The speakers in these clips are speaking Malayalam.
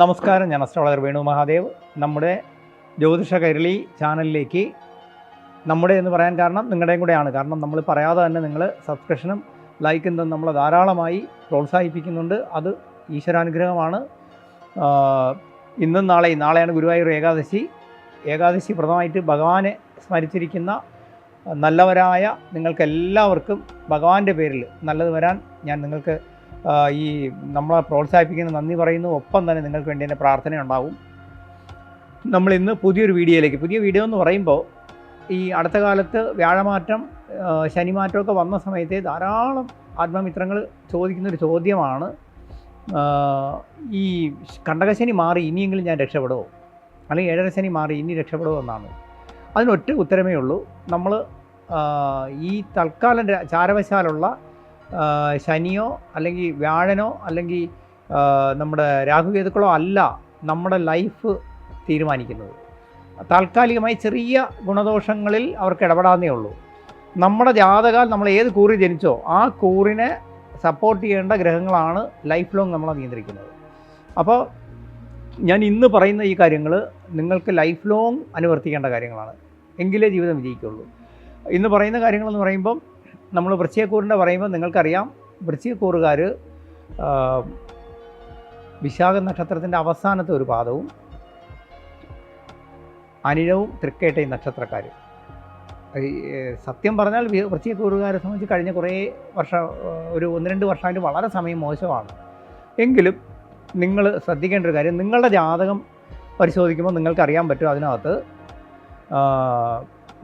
നമസ്കാരം. ഞാൻ അസ്ട്രോളജർ വേണു മഹാദേവ്. നമ്മുടെ ജ്യോതിഷ കൈരളി ചാനലിലേക്ക് നമ്മുടെ എന്ന് പറയാൻ കാരണം നിങ്ങളുടെയും കൂടെയാണ്. കാരണം നമ്മൾ പറയാതെ തന്നെ നിങ്ങൾ സബ്സ്ക്രിപ്ഷനും ലൈക്കും തന്നെ നമ്മളെ ധാരാളമായി പ്രോത്സാഹിപ്പിക്കുന്നുണ്ട്. അത് ഈശ്വരാനുഗ്രഹമാണ്. ഇന്നും നാളെയും നാളെയാണ് ഗുരുവായൂർ ഏകാദശി. ഏകാദശി പ്രഥമമായിട്ട് ഭഗവാനെ സ്മരിച്ചിരിക്കുന്ന നല്ലവരായ നിങ്ങൾക്കെല്ലാവർക്കും ഭഗവാന്റെ പേരിൽ നല്ലത് വരാൻ ഞാൻ നിങ്ങൾക്ക് ഈ നമ്മളെ പ്രോത്സാഹിപ്പിക്കുന്ന നന്ദി പറയുന്നു. ഒപ്പം തന്നെ നിങ്ങൾക്ക് വേണ്ടി എന്റെ പ്രാർത്ഥന ഉണ്ടാവും. നമ്മൾ ഇന്ന് പുതിയൊരു വീഡിയോയിലേക്ക് പുതിയ വീഡിയോ എന്ന് പറയുമ്പോൾ ഈ അടുത്ത കാലത്ത് വ്യാഴമാറ്റം ശനിമാറ്റമൊക്കെ വന്ന സമയത്ത് ധാരാളം ആത്മമിത്രങ്ങൾ ചോദിക്കുന്നൊരു ചോദ്യമാണ് ഈ കണ്ടകശനി മാറി ഇനിയെങ്കിലും ഞാൻ രക്ഷപ്പെടുമോ അല്ലെങ്കിൽ ഏഴര ശനി മാറി ഇനി രക്ഷപ്പെടുമോ എന്നാണ്. അതിനൊറ്റ ഉത്തരമേ ഉള്ളൂ. നമ്മൾ ഈ തൽക്കാലം ചാരവശാലുള്ള ശനിയോ അല്ലെങ്കിൽ വ്യാഴനോ അല്ലെങ്കിൽ നമ്മുടെ രാഹുകേതുക്കളോ അല്ല നമ്മുടെ ലൈഫ് തീരുമാനിക്കുന്നത്. താൽക്കാലികമായി ചെറിയ ഗുണദോഷങ്ങളിൽ അവർക്ക് ഇടപെടാവുന്നേ ഉള്ളൂ. നമ്മുടെ ജാതകാൽ നമ്മൾ ഏത് കൂറി ജനിച്ചോ ആ കൂറിനെ സപ്പോർട്ട് ചെയ്യേണ്ട ഗ്രഹങ്ങളാണ് ലൈഫ് ലോങ് നമ്മളെ നിയന്ത്രിക്കുന്നത്. അപ്പോൾ ഞാൻ ഇന്ന് പറയുന്ന ഈ കാര്യങ്ങൾ നിങ്ങൾക്ക് ലൈഫ് ലോങ് അനുവർത്തിക്കേണ്ട കാര്യങ്ങളാണ്. എങ്കിലേ ജീവിതം വിജയിക്കുള്ളൂ ഇന്ന് പറയുന്ന കാര്യങ്ങളെന്ന് പറയുമ്പം നമ്മൾ വൃശ്ചികക്കൂറിന്റെ പറയുമ്പോൾ നിങ്ങൾക്കറിയാം വൃശ്ചികക്കൂറുകാർ വിശാഖ നക്ഷത്രത്തിന്റെ അവസാനത്തെ ഒരു പാദവും അനിഴവും തൃക്കേട്ടയും നക്ഷത്രക്കാർ. സത്യം പറഞ്ഞാൽ വൃശ്ചികക്കൂറുകാരെ സംബന്ധിച്ച് കഴിഞ്ഞ കുറേ വർഷം ഒരു ഒന്ന് രണ്ട് വർഷമായിട്ട് വളരെ സമയം മോശമാണ്. എങ്കിലും നിങ്ങൾ ശ്രദ്ധിക്കേണ്ട ഒരു കാര്യം നിങ്ങളുടെ ജാതകം പരിശോധിക്കുമ്പോൾ നിങ്ങൾക്കറിയാൻ പറ്റും അതിനകത്ത്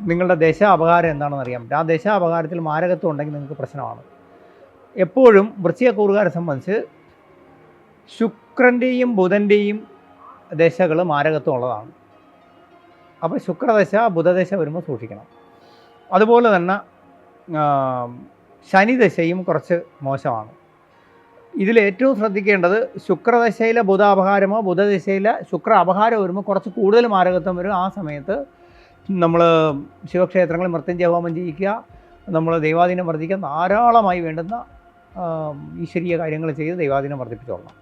നിങ്ങളുടെ ദശ അപകാരം എന്താണെന്ന് അറിയാം പറ്റും. ആ ദശ അപകാരത്തിൽ മാരകത്വം ഉണ്ടെങ്കിൽ നിങ്ങൾക്ക് പ്രശ്നമാണ്. എപ്പോഴും വൃശ്ചികക്കൂറുകാരെ സംബന്ധിച്ച് ശുക്രന്റെയും ബുധന്റെയും ദശകൾ മാരകത്വം ഉള്ളതാണ്. അപ്പോൾ ശുക്രദശ ബുധദശ വരുമ്പോൾ സൂക്ഷിക്കണം. അതുപോലെ തന്നെ ശനിദശയും കുറച്ച് മോശമാണ്. ഇതിലേറ്റവും ശ്രദ്ധിക്കേണ്ടത് ശുക്രദശയിലെ ബുധ അപഹാരമോ ബുധദശയിലെ ശുക്ര അപഹാരം വരുമ്പോൾ കുറച്ച് കൂടുതൽ മാരകത്വം വരും ആ സമയത്ത് നമ്മൾ ശിവക്ഷേത്രങ്ങളിൽ മൃത്യുഞ്ജയ ഹോമം ചെയ്യിക്കുക നമ്മൾ ദൈവാധീനം വർദ്ധിക്കാൻ ധാരാളമായി വേണ്ടുന്ന ഈശ്വരീയ കാര്യങ്ങൾ ചെയ്ത് ദൈവാധീനം വർദ്ധിപ്പിച്ചോളണം.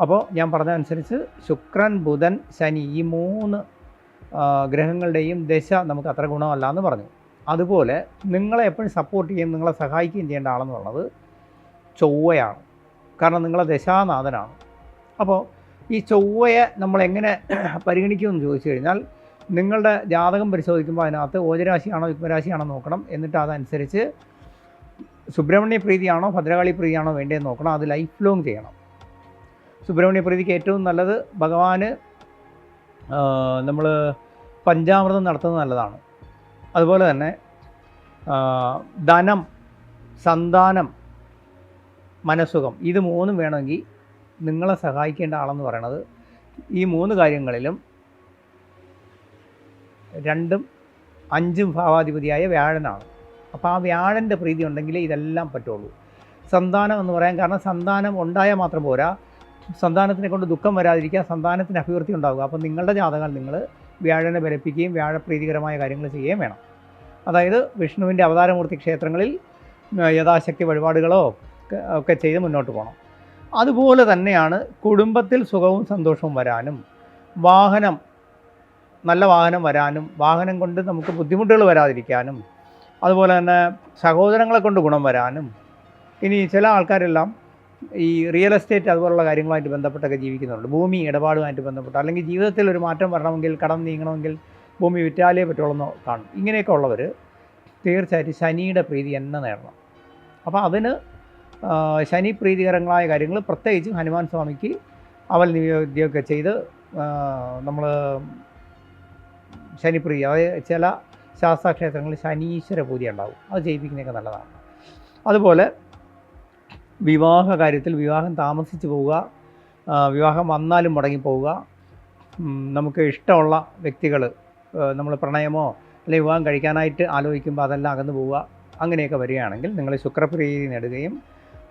അപ്പോൾ ഞാൻ പറഞ്ഞതനുസരിച്ച് ശുക്രൻ ബുധൻ ശനി ഈ മൂന്ന് ഗ്രഹങ്ങളുടെയും ദശ നമുക്ക് അത്ര ഗുണമല്ല എന്ന് പറഞ്ഞു. അതുപോലെ നിങ്ങളെ എപ്പോഴും സപ്പോർട്ട് ചെയ്യുകയും നിങ്ങളെ സഹായിക്കുകയും ചെയ്യേണ്ട ആളെന്ന് പറയുന്നത് ചൊവ്വയാണ്. കാരണം നിങ്ങളെ ദശാനാഥനാണ്. അപ്പോൾ ഈ ചൊവ്വയെ നമ്മൾ എങ്ങനെ പരിഗണിക്കുമെന്ന് ചോദിച്ചു കഴിഞ്ഞാൽ നിങ്ങളുടെ ജാതകം പരിശോധിക്കുമ്പോൾ അതിനകത്ത് ഓജരാശിയാണോ യുഗ്മരാശിയാണോ നോക്കണം. എന്നിട്ട് അതനുസരിച്ച് സുബ്രഹ്മണ്യ പ്രീതിയാണോ ഭദ്രകാളി പ്രീതിയാണോ വേണ്ടതെന്ന് നോക്കണം. അത് ലൈഫ് ലോങ് ചെയ്യണം. സുബ്രഹ്മണ്യ പ്രീതിക്ക് ഏറ്റവും നല്ലത് ഭഗവാന് നമ്മൾ പഞ്ചാമൃതം നടത്തുന്നത് നല്ലതാണ്. അതുപോലെ തന്നെ ധനം സന്താനം മനസ്സുഖം ഇത് മൂന്നും വേണമെങ്കിൽ നിങ്ങളെ സഹായിക്കേണ്ട ആളെന്ന് പറയണത് ഈ മൂന്ന് കാര്യങ്ങളിലും രണ്ടും അഞ്ചും ഭാവാധിപതിയായ വ്യാഴനാണ്. അപ്പോൾ ആ വ്യാഴന്റെ പ്രീതി ഉണ്ടെങ്കിലേ ഇതെല്ലാം പറ്റുള്ളൂ. സന്താനം എന്ന് പറയാൻ കാരണം സന്താനം ഉണ്ടായാൽ മാത്രം പോരാ. സന്താനത്തിനെ കൊണ്ട് ദുഃഖം വരാതിരിക്കുക സന്താനത്തിന് അഭിവൃദ്ധി ഉണ്ടാവുക. അപ്പോൾ നിങ്ങളുടെ ജാതകം നിങ്ങൾ വ്യാഴനെ ബലപ്പിക്കുകയും വ്യാഴപ്രീതികരമായ കാര്യങ്ങൾ ചെയ്യുകയും വേണം. അതായത് വിഷ്ണുവിന്റെ അവതാരമൂർത്തി ക്ഷേത്രങ്ങളിൽ യഥാശക്തി വഴിപാടുകളോ ഒക്കെ ചെയ്ത് മുന്നോട്ട് പോകണം. അതുപോലെ തന്നെയാണ് കുടുംബത്തിൽ സുഖവും സന്തോഷവും വരാനും വാഹനം നല്ല വാഹനം വരാനും വാഹനം കൊണ്ട് നമുക്ക് ബുദ്ധിമുട്ടുകൾ വരാതിരിക്കാനും അതുപോലെ തന്നെ സഹോദരങ്ങളെ കൊണ്ട് ഗുണം വരാനും ഇനി ചില ആൾക്കാരെല്ലാം ഈ റിയൽ എസ്റ്റേറ്റ് അതുപോലുള്ള കാര്യങ്ങളുമായിട്ട് ബന്ധപ്പെട്ടൊക്കെ ജീവിക്കുന്നുണ്ട്. ഭൂമി ഇടപാടുമായിട്ട് ബന്ധപ്പെട്ട് അല്ലെങ്കിൽ ജീവിതത്തിൽ ഒരു മാറ്റം വരണമെങ്കിൽ കടം നീങ്ങണമെങ്കിൽ ഭൂമി വിറ്റാലേ പറ്റുള്ളൂ കാണും. ഇങ്ങനെയൊക്കെ ഉള്ളവർ തീർച്ചയായിട്ടും ശനിയുടെ പ്രീതി എന്നെ നേടണം. അപ്പോൾ അതിന് ശനി പ്രീതികരങ്ങളായ കാര്യങ്ങൾ പ്രത്യേകിച്ച് ഹനുമാൻ സ്വാമിക്ക് അവൽ നിവേദ്യമൊക്കെ ചെയ്ത് നമ്മൾ ശനിപ്രീതി അതായത് ചില ശാസ്താക്ഷേത്രങ്ങളിൽ ശനീശ്വര പൂജ ഉണ്ടാവും. അത് ചെയ്യിപ്പിക്കുന്നതൊക്കെ നല്ലതാണ്. അതുപോലെ വിവാഹ കാര്യത്തിൽ വിവാഹം താമസിച്ച് പോവുക വിവാഹം വന്നാലും മുടങ്ങി പോവുക. നമുക്ക് ഇഷ്ടമുള്ള വ്യക്തികൾ നമ്മൾ പ്രണയമോ അല്ലെങ്കിൽ വിവാഹം കഴിക്കാനായിട്ട് ആലോചിക്കുമ്പോൾ അതെല്ലാം അകന്നു പോവുക അങ്ങനെയൊക്കെ വരികയാണെങ്കിൽ നിങ്ങൾ ശുക്രപ്രീതി നേടുകയും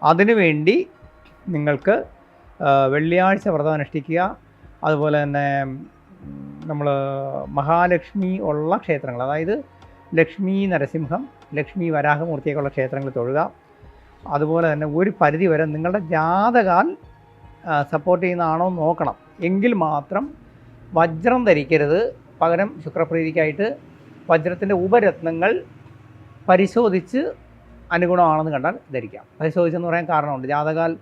അതിനുവേണ്ടി നിങ്ങൾക്ക് വെള്ളിയാഴ്ച വ്രതം അനുഷ്ഠിക്കുക. അതുപോലെ തന്നെ നമ്മൾ മഹാലക്ഷ്മി ഉള്ള ക്ഷേത്രങ്ങൾ അതായത് ലക്ഷ്മി നരസിംഹം ലക്ഷ്മി വരാഹമൂർത്തിയൊക്കെ ഉള്ള ക്ഷേത്രങ്ങൾ തൊഴുക. അതുപോലെ തന്നെ ഒരു പരിധി വരെ നിങ്ങളുടെ ജാതകാൽ സപ്പോർട്ട് ചെയ്യുന്നതാണോ നോക്കണം. എങ്കിൽ മാത്രം വജ്രം ധരിക്കരുത്. പകരം ശുക്രപ്രീതിക്കായിട്ട് വജ്രത്തിന്റെ ഉപരത്നങ്ങൾ പരിശോധിച്ച് അനുഗുണമാണെന്ന് കണ്ടാൽ ധരിക്കാം. പരിശോധിച്ചെന്ന് പറയാൻ കാരണമുണ്ട്. ജാതകാൽ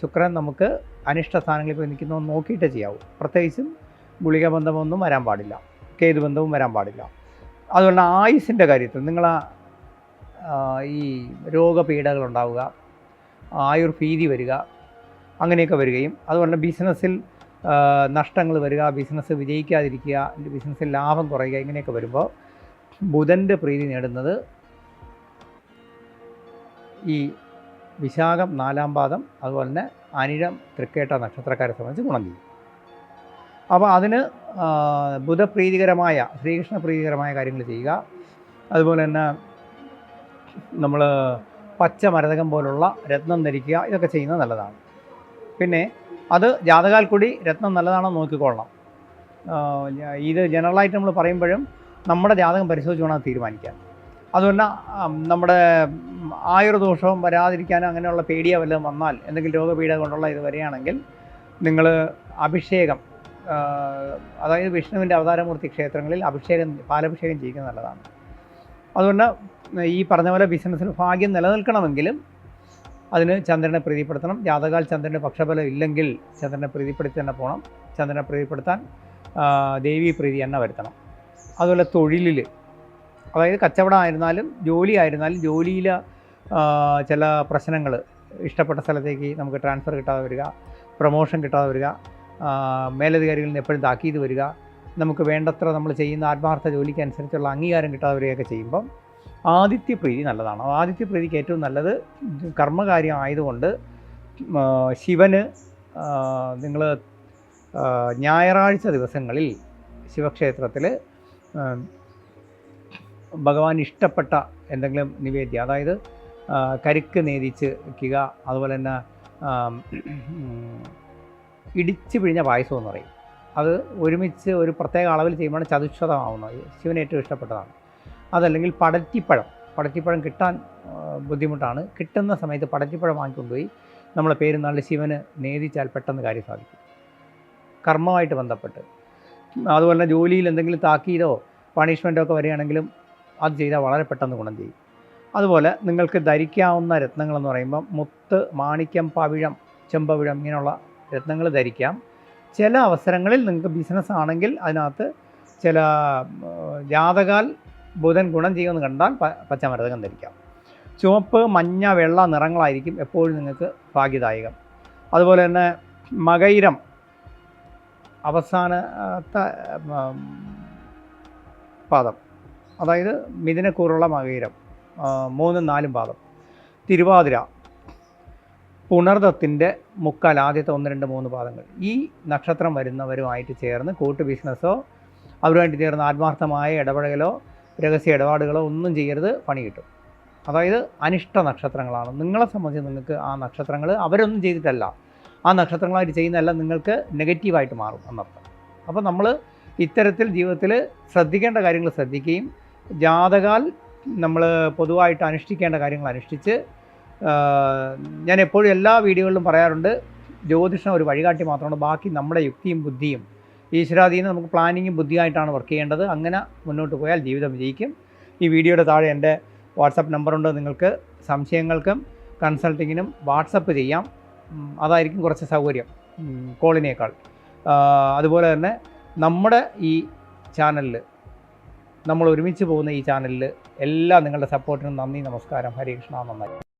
ശുക്രൻ നമുക്ക് അനിഷ്ട സ്ഥാനങ്ങളിൽ പോയി നിൽക്കുന്നു നോക്കിയിട്ടേ ചെയ്യാവൂ. പ്രത്യേകിച്ചും ഗുളിക ബന്ധമൊന്നും വരാൻ പാടില്ല. കേതു ബന്ധവും വരാൻ പാടില്ല. അതുകൊണ്ട് ആയുസിന്റെ കാര്യത്തിൽ നിങ്ങൾ ഈ രോഗപീഠകൾ ഉണ്ടാവുക ആയുർഭീതി വരിക അങ്ങനെയൊക്കെ വരികയും അതുപോലെ ബിസിനസ്സിൽ നഷ്ടങ്ങൾ വരിക ബിസിനസ് വിജയിക്കാതിരിക്കുക ബിസിനസ്സിൽ ലാഭം കുറയുക ഇങ്ങനെയൊക്കെ വരുമ്പോൾ ബുധന്റെ പ്രീതി നേടുന്നത് ഈ വിശാഖം നാലാം പാദം അതുപോലെ തന്നെ അനിഴം തൃക്കേട്ട നക്ഷത്രക്കാരെ സംബന്ധിച്ച് ഗുണം ചെയ്യും. അപ്പോൾ അതിന് ബുധപ്രീതികരമായ ശ്രീകൃഷ്ണ പ്രീതികരമായ കാര്യങ്ങൾ ചെയ്യുക. അതുപോലെ തന്നെ നമ്മൾ പച്ച മരതകം പോലുള്ള രത്നം ധരിക്കുക ഇതൊക്കെ ചെയ്യുന്നത് നല്ലതാണ്. പിന്നെ അത് ജാതകാൽ കൂടി രത്നം നല്ലതാണോ നോക്കിക്കൊള്ളണം. ഇത് ജനറലായിട്ട് നമ്മൾ പറയുമ്പോഴും നമ്മുടെ ജാതകം പരിശോധിച്ച് വേണം തീരുമാനിക്കാൻ. അതുകൊണ്ട് നമ്മുടെ ആയുർദോഷവും വരാതിരിക്കാനും അങ്ങനെയുള്ള പേടിയോ വല്ലതും വന്നാൽ എന്തെങ്കിലും രോഗപീഠ കൊണ്ടുള്ള ഇത് വരികയാണെങ്കിൽ നിങ്ങൾ അഭിഷേകം അതായത് വിഷ്ണുവിന്റെ അവതാരമൂർത്തി ക്ഷേത്രങ്ങളിൽ അഭിഷേകം പാലഭിഷേകം ചെയ്യുക നല്ലതാണ്. അതുകൊണ്ട് ഈ പറഞ്ഞ പോലെ ബിസിനസ്സിൽ ഭാഗ്യം നിലനിൽക്കണമെങ്കിലും അതിന് ചന്ദ്രനെ പ്രീതിപ്പെടുത്തണം. ജാതകാൽ ചന്ദ്രന്റെ പക്ഷബലം ഇല്ലെങ്കിൽ ചന്ദ്രനെ പ്രീതിപ്പെടുത്തി തന്നെ പോകണം. ചന്ദ്രനെ പ്രീതിപ്പെടുത്താൻ ദേവി പ്രീതി തന്നെ വരുത്തണം. അതുപോലെ തൊഴിലിൽ അതായത് കച്ചവടം ആയിരുന്നാലും ജോലി ആയിരുന്നാലും ജോലിയിൽ ചില പ്രശ്നങ്ങൾ ഇഷ്ടപ്പെട്ട സ്ഥലത്തേക്ക് നമുക്ക് ട്രാൻസ്ഫർ കിട്ടാതെ വരിക പ്രൊമോഷൻ കിട്ടാതെ വരിക മേലധികാരികളിൽ നിന്ന് എപ്പോഴും താക്കീത് വരിക. നമുക്ക് വേണ്ടത്ര നമ്മൾ ചെയ്യുന്ന ആത്മാർത്ഥ ജോലിക്ക് അനുസരിച്ചുള്ള അംഗീകാരം കിട്ടാതെ വരികയൊക്കെ ചെയ്യുമ്പം ആദിത്യപ്രീതി നല്ലതാണ്. ആദിത്യ പ്രീതിക്ക് ഏറ്റവും നല്ലത് കർമ്മകാര്യം ആയതുകൊണ്ട് ശിവന് നിങ്ങൾ ഞായറാഴ്ച ദിവസങ്ങളിൽ ശിവക്ഷേത്രത്തിൽ ഭഗവാൻ ഇഷ്ടപ്പെട്ട എന്തെങ്കിലും നിവേദ്യം അതായത് കരിക്ക് നേദിച്ച് വയ്ക്കുക അതുപോലെ തന്നെ ഇടിച്ച് പിഴിഞ്ഞ പായസം എന്ന് പറയും. അത് ഒരുമിച്ച് ഒരു പ്രത്യേക അളവിൽ ചെയ്യുമ്പോൾ ചതുശ്വതമാവുന്നത്. ശിവന് ഏറ്റവും ഇഷ്ടപ്പെട്ടതാണ്. അതല്ലെങ്കിൽ പടറ്റിപ്പഴം. പടറ്റിപ്പഴം കിട്ടാൻ ബുദ്ധിമുട്ടാണ്. കിട്ടുന്ന സമയത്ത് പടറ്റിപ്പഴം വാങ്ങിക്കൊണ്ടുപോയി നമ്മളെ പേരുന്നാളിൽ ശിവന് നേദിച്ചാൽ പെട്ടെന്ന് കാര്യം സാധിക്കും. കർമ്മമായിട്ട് ബന്ധപ്പെട്ട്. അതുപോലെ തന്നെ ജോലിയിൽ എന്തെങ്കിലും താക്കീതോ പണിഷ്മെന്റോ ഒക്കെ വരികയാണെങ്കിലും അത് ചെയ്താൽ വളരെ പെട്ടെന്ന് ഗുണം ചെയ്യും. അതുപോലെ നിങ്ങൾക്ക് ധരിക്കാവുന്ന രത്നങ്ങളെന്ന് പറയുമ്പോൾ മുത്ത് മാണിക്യം പവിഴം ചെമ്പവിഴം ഇങ്ങനെയുള്ള രത്നങ്ങൾ ധരിക്കാം. ചില അവസരങ്ങളിൽ നിങ്ങൾക്ക് ബിസിനസ് ആണെങ്കിൽ അതിനകത്ത് ചില ജാതകാൽ ബുധൻ ഗുണം ചെയ്യുമെന്ന് കണ്ടാൽ പച്ചമരതകം ധരിക്കാം. ചുവപ്പ് മഞ്ഞ വെള്ള നിറങ്ങളായിരിക്കും എപ്പോഴും നിങ്ങൾക്ക് ഭാഗ്യദായകം. അതുപോലെ തന്നെ മകയിരം അവസാനത്തെ പാദം. അതായത് മിഥുനക്കൂറുള്ള മകയിരം ആ, മൂന്നും നാലും പാദം. തിരുവാതിര പുണർദത്തിന്റെ മുക്കാൽ ആദ്യത്തെ ഒന്ന് രണ്ട് മൂന്ന് പാദങ്ങൾ. ഈ നക്ഷത്രം വരുന്നവരുമായിട്ട് ചേർന്ന് കൂട്ട് ബിസിനസ്സോ അവരുമായിട്ട് ചേർന്ന് ആത്മാർത്ഥമായ ഇടപെടലോ രഹസ്യ ഇടപാടുകളോ ഒന്നും ചെയ്യരുത് പണി കിട്ടും. അതായത് അനിഷ്ട നക്ഷത്രങ്ങളാണ്. നിങ്ങളെ സംബന്ധിച്ച് നിങ്ങൾക്ക് ആ നക്ഷത്രങ്ങൾ അവരൊന്നും ചെയ്തിട്ടല്ല. ആ നക്ഷത്രങ്ങളായിട്ട് ചെയ്യുന്നതല്ല നിങ്ങൾക്ക് നെഗറ്റീവായിട്ട് മാറും എന്നർത്ഥം. അപ്പോൾ നമ്മൾ ഇത്തരത്തിൽ ജീവിതത്തിൽ ശ്രദ്ധിക്കേണ്ട കാര്യങ്ങൾ ശ്രദ്ധിക്കുകയും ജാതകാൽ നമ്മൾ പൊതുവായിട്ട് അനുഷ്ഠിക്കേണ്ട കാര്യങ്ങൾ അനുഷ്ഠിച്ച് ഞാൻ എപ്പോഴും എല്ലാ വീഡിയോകളിലും പറയാറുണ്ട് ജ്യോതിഷം ഒരു വഴികാട്ടി മാത്രമാണ് ബാക്കി നമ്മുടെ യുക്തിയും ബുദ്ധിയും ഈശ്വരാധീനം നമുക്ക് പ്ലാനിങ്ങും ബുദ്ധിയായിട്ടാണ് വർക്ക് ചെയ്യേണ്ടത്. അങ്ങനെ മുന്നോട്ട് പോയാൽ ജീവിതം വിജയിക്കും. ഈ വീഡിയോയുടെ താഴെ എന്റെ വാട്സപ്പ് നമ്പറുണ്ട് നിങ്ങൾക്ക് സംശയങ്ങൾക്കും കൺസൾട്ടിങ്ങിനും വാട്സപ്പ് ചെയ്യാം. അതായിരിക്കും കുറച്ച് സൗകര്യം. കോളിനേക്കാൾ അതുപോലെ തന്നെ നമ്മുടെ ഈ ചാനലിൽ നമ്മൾ ഒരുമിച്ച് പോകുന്ന ഈ ചാനലിൽ എല്ലാ നിങ്ങളുടെ സപ്പോർട്ടിനും നന്ദി നമസ്കാരം. ഹരികൃഷ്ണ നന്നായി.